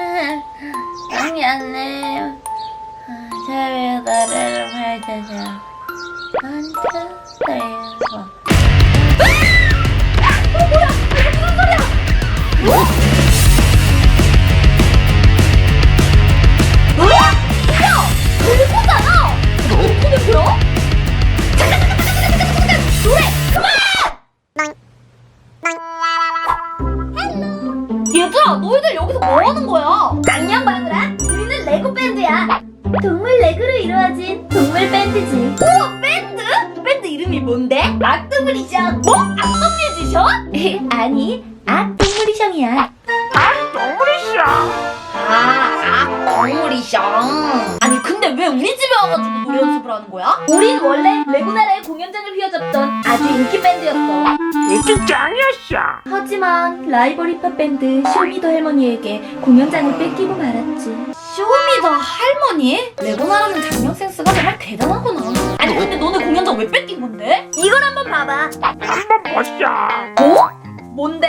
아니 안내 자유 나라를 밝혀줘 한참 달려봐 얘들아 밴드야 동물 레고로 이루어진 동물 밴드지 우와 밴드? 밴드 이름이 뭔데? 악동물이션 뭐? 악동 뮤지션? 아니 악동물이션이야 아 악동물이션 아니 근데 왜 우리 집에 와가지고 노래 연습을 하는 거야? 우린 원래 레고 나라의 공연장을 휘어잡던 아주 인기 밴드였어 인기 짱이었어. 하지만 라이벌 힙합 밴드 쇼미더 할머니에게 공연장을 뺏기고 말았지 쇼미더 할머니? 레고나라는 장명 센스가 정말 대단하구나 아니 근데 너네 공연장 왜 뺏긴 건데? 이걸 한번 봐봐 한번 보자. 뭐? 뭔데?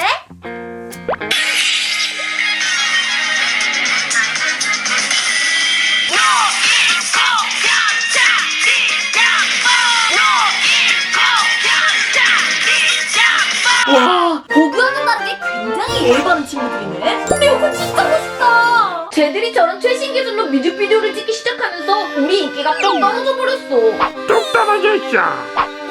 와, 보그하는 다르게 굉장히 예의 바른 친구들이네. 쟤들이 저런 최신 기술로 뮤직비디오를 찍기 시작하면서 우리 인기가 좀 떨어져 버렸어 뚝 떨어져 있어.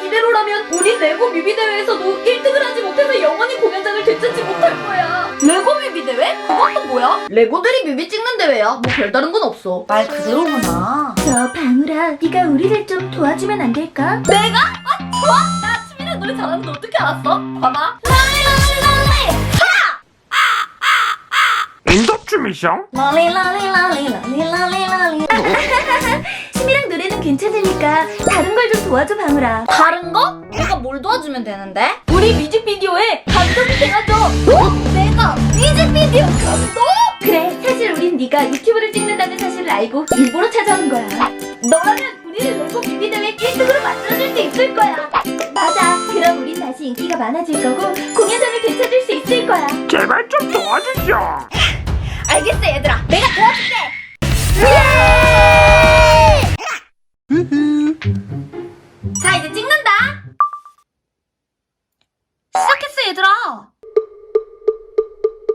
이대로라면 우리 레고 뮤비 대회에서도 1등을 하지 못해서 영원히 공연장을 되찾지 못할 거야 레고 뮤비 대회? 그건 또 뭐야? 레고들이 뮤비 찍는 대회야 뭐 별다른 건 없어 말 그대로구나. 저 방울아 네가 우리를 좀 도와주면 안 될까? 내가? 아, 좋아! 나 춤이랑 노래 잘하는 거 어떻게 알았어? 봐봐. 랄랄랄랄랄! 인도 랄리랄리랄리랄리랄리랄리 춤이랑 노래는 괜찮으니까 다른 걸 좀 도와줘 방울아 다른 거? 내가 뭘 도와주면 되는데? 우리 뮤직비디오에 감독이 돼가줘 어? 내가 뮤직비디오 감독? 그래 사실 우린 네가 유튜브를 찍는다는 사실을 알고 일부러 찾아온 거야 너라면 우리를 레고 뮤비 대회 1등으로 만들어줄 수 있을 거야 맞아 그럼 우린 다시 인기가 많아질 거고 공연장을 되찾을 수 있을 거야 제발 좀 도와주셔. 알겠어 얘들아. 내가 도와줄게. 자 이제 찍는다. 시작했어 얘들아.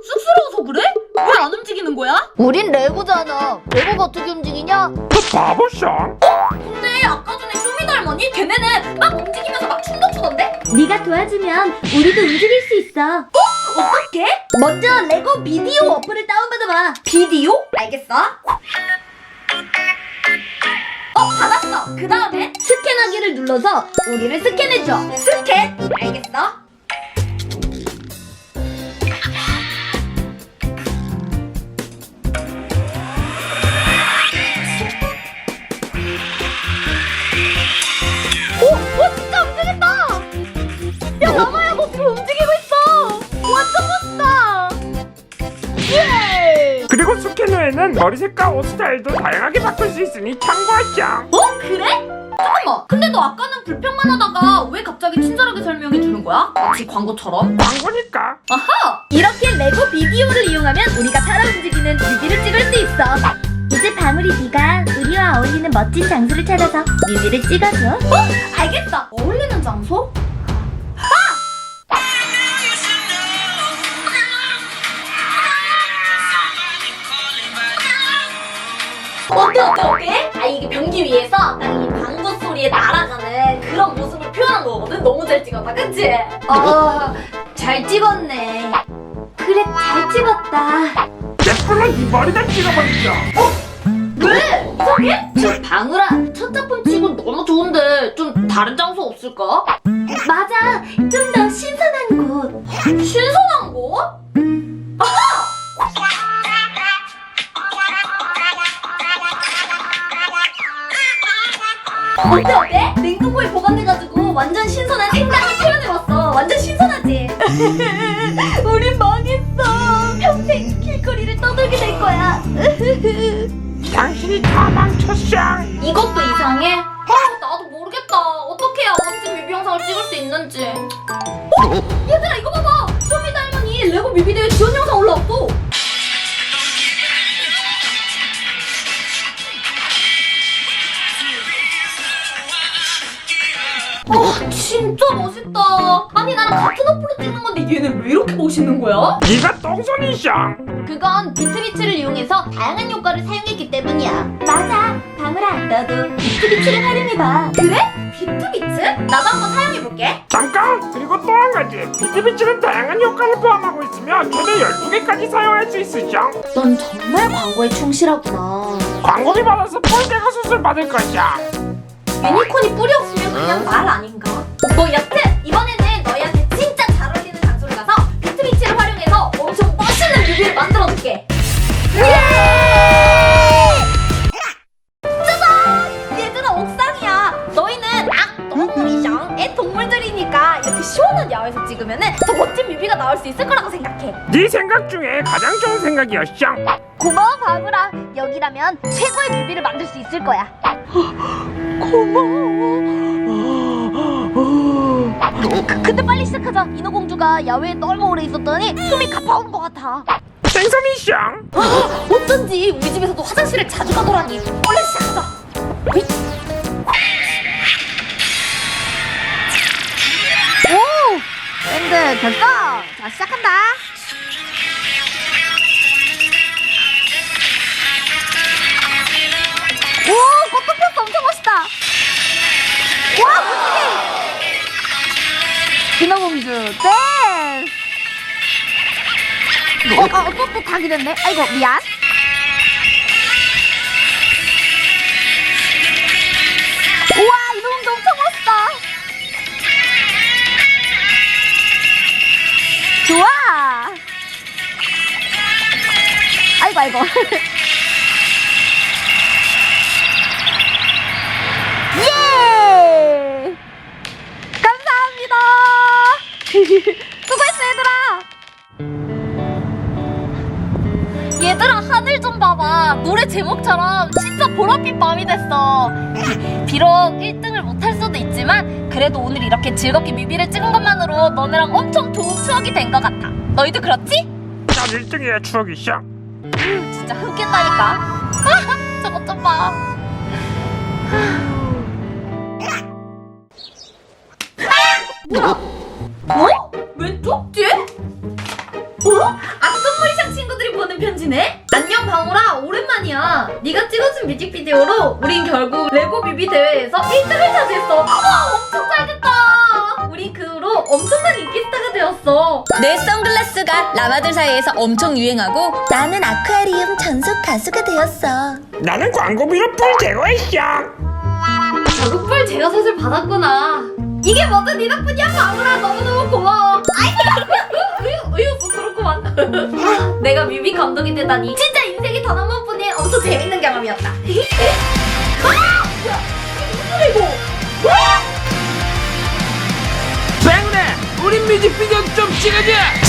쑥스러워서 그래? 왜 안 움직이는 거야? 우린 레고잖아 레고가 어떻게 움직이냐? 그 바보셔. 근데 아까 전에 쇼미더 할머니 걔네는 막 움직이면서 막 춤도 추던데? 네가 도와주면 우리도 움직일 수 있어 어떻게? 먼저 레고 비디오 어플을 다운받아봐 비디오? 알겠어. 어 받았어. 그 다음에 스캔하기를 눌러서 우리를 스캔해줘 스캔. 알겠어. 후에는 머리 색깔 옷 스타일도 다양하게 바꿀 수 있으니 참고하자. 어 그래? 잠깐만. 근데 너 아까는 불평만 하다가 왜 갑자기 친절하게 설명해 주는 거야? 마치 광고처럼. 광고니까. 아하. 이렇게 레고 비디오를 이용하면 우리가 살아 움직이는 뮤비를 찍을 수 있어 이제 방울이 네가 우리와 어울리는 멋진 장소를 찾아서 뮤비를 찍어줘 알겠어. 어울리는 장소? 어때 어때 어때? 아 이게 변기 위에서 딱 이 방구 소리에 날아가는 그런 모습을 표현한 거거든. 너무 잘 찍었다, 그치? 어, 잘 찍었네 그래 잘 찍었다 예쁘면 이 머리다 찍어버리죠. 왜? 이상해? 저 방울아 첫 작품 치고 너무 좋은데 좀 다른 장소 없을까? 맞아 좀 더 신선한 곳 신선한 곳? 어때 어때? 냉동고에 보관돼가지고 완전 신선한 생닭을 표현해봤어 완전 신선하지? 우리 망했어 평생 길거리를 떠돌게 될 거야 당신이 다 망쳤어. 이것도 이상해? 아 나도 모르겠다 어떻게 해야 멋진 뮤비 영상을 찍을 수 있는지 어? 얘들아 이거 봐봐 쇼미더 할머니 레고 뮤비 대회 지원 영상 올라왔어 진짜 멋있다. 아니 나랑 같은 어플로 찍는 건데 얘는 왜 이렇게 멋있는 거야? 네가 똥손이셔 그건 비트비츠를 이용해서 다양한 효과를 사용했기 때문이야. 맞아. 방울아, 너도 비트비츠를 활용해봐. 그래? 비트비트? 나도 한번 사용해볼게. 잠깐! 그리고 또 한 가지 비트비치는 다양한 효과를 포함하고 있으며 최대 12개까지 사용할 수 있으셔 넌 정말 광고에 충실하구나. 광고비 받아서 폴대가 수술 받을 것이야 유니콘이 뿌리 없으면 그냥 말 아닌가? 뭐 여튼 네 생각 중에 가장 좋은 생각이었어 고마워, 방울아. 여기라면 최고의 뮤비를 만들 수 있을 거야. 고마워. 그, 근데 빨리 시작하자. 인어공주가 야외에 너무 오래 있었더니 숨이 가파오는 것 같아. 생선이셔 어쩐지 우리 집에서도 화장실을 자주 가더라니. 얼른 시작하자. 오! 밴드 됐어! 자, 시작한다. 어, 어, 또, 또 각이 됐네. 아이고, 미안. 우와! 인어공주 엄청 멋있다! 좋아. 아이고 아이고. 1등을 못할 수도 있지만 그래도 오늘 이렇게 즐겁게 뮤비를 찍은 것만으로 너네랑 엄청 좋은 추억이 된 것 같아. 너희도 그렇지? 난 1등의 추억이셔 휴, 진짜 흑겠다니까. 저것 좀 봐. 어? 왜 쪽지? 어? 악동물이상 친구들이 보는 편지네? 안녕 방울아 오랜만이야 네가 찍어준 뮤직비디오로 우린 결국 레고 뮤비 대회에서 1등을 차지했어 와 엄청 잘됐다 우리 그 후로 엄청난 인기 스타가 되었어 내 선글라스가 라마들 사이에서 엄청 유행하고 나는 아쿠아리움 전속 가수가 되었어. 나는 광고비로 뿔 제거했어 결국 뿔 제가 셋을 받았구나. 이게 뭐든 네 덕분이야, 방울아. 너무너무 내가 뮤비 감독이 되다니. 진짜 인생이 단 한 번뿐인 엄청 재밌는 경험이었다. 아! 이게 무슨 소리고? 뱅네 우리 뮤직비디오 좀 찍어줘 자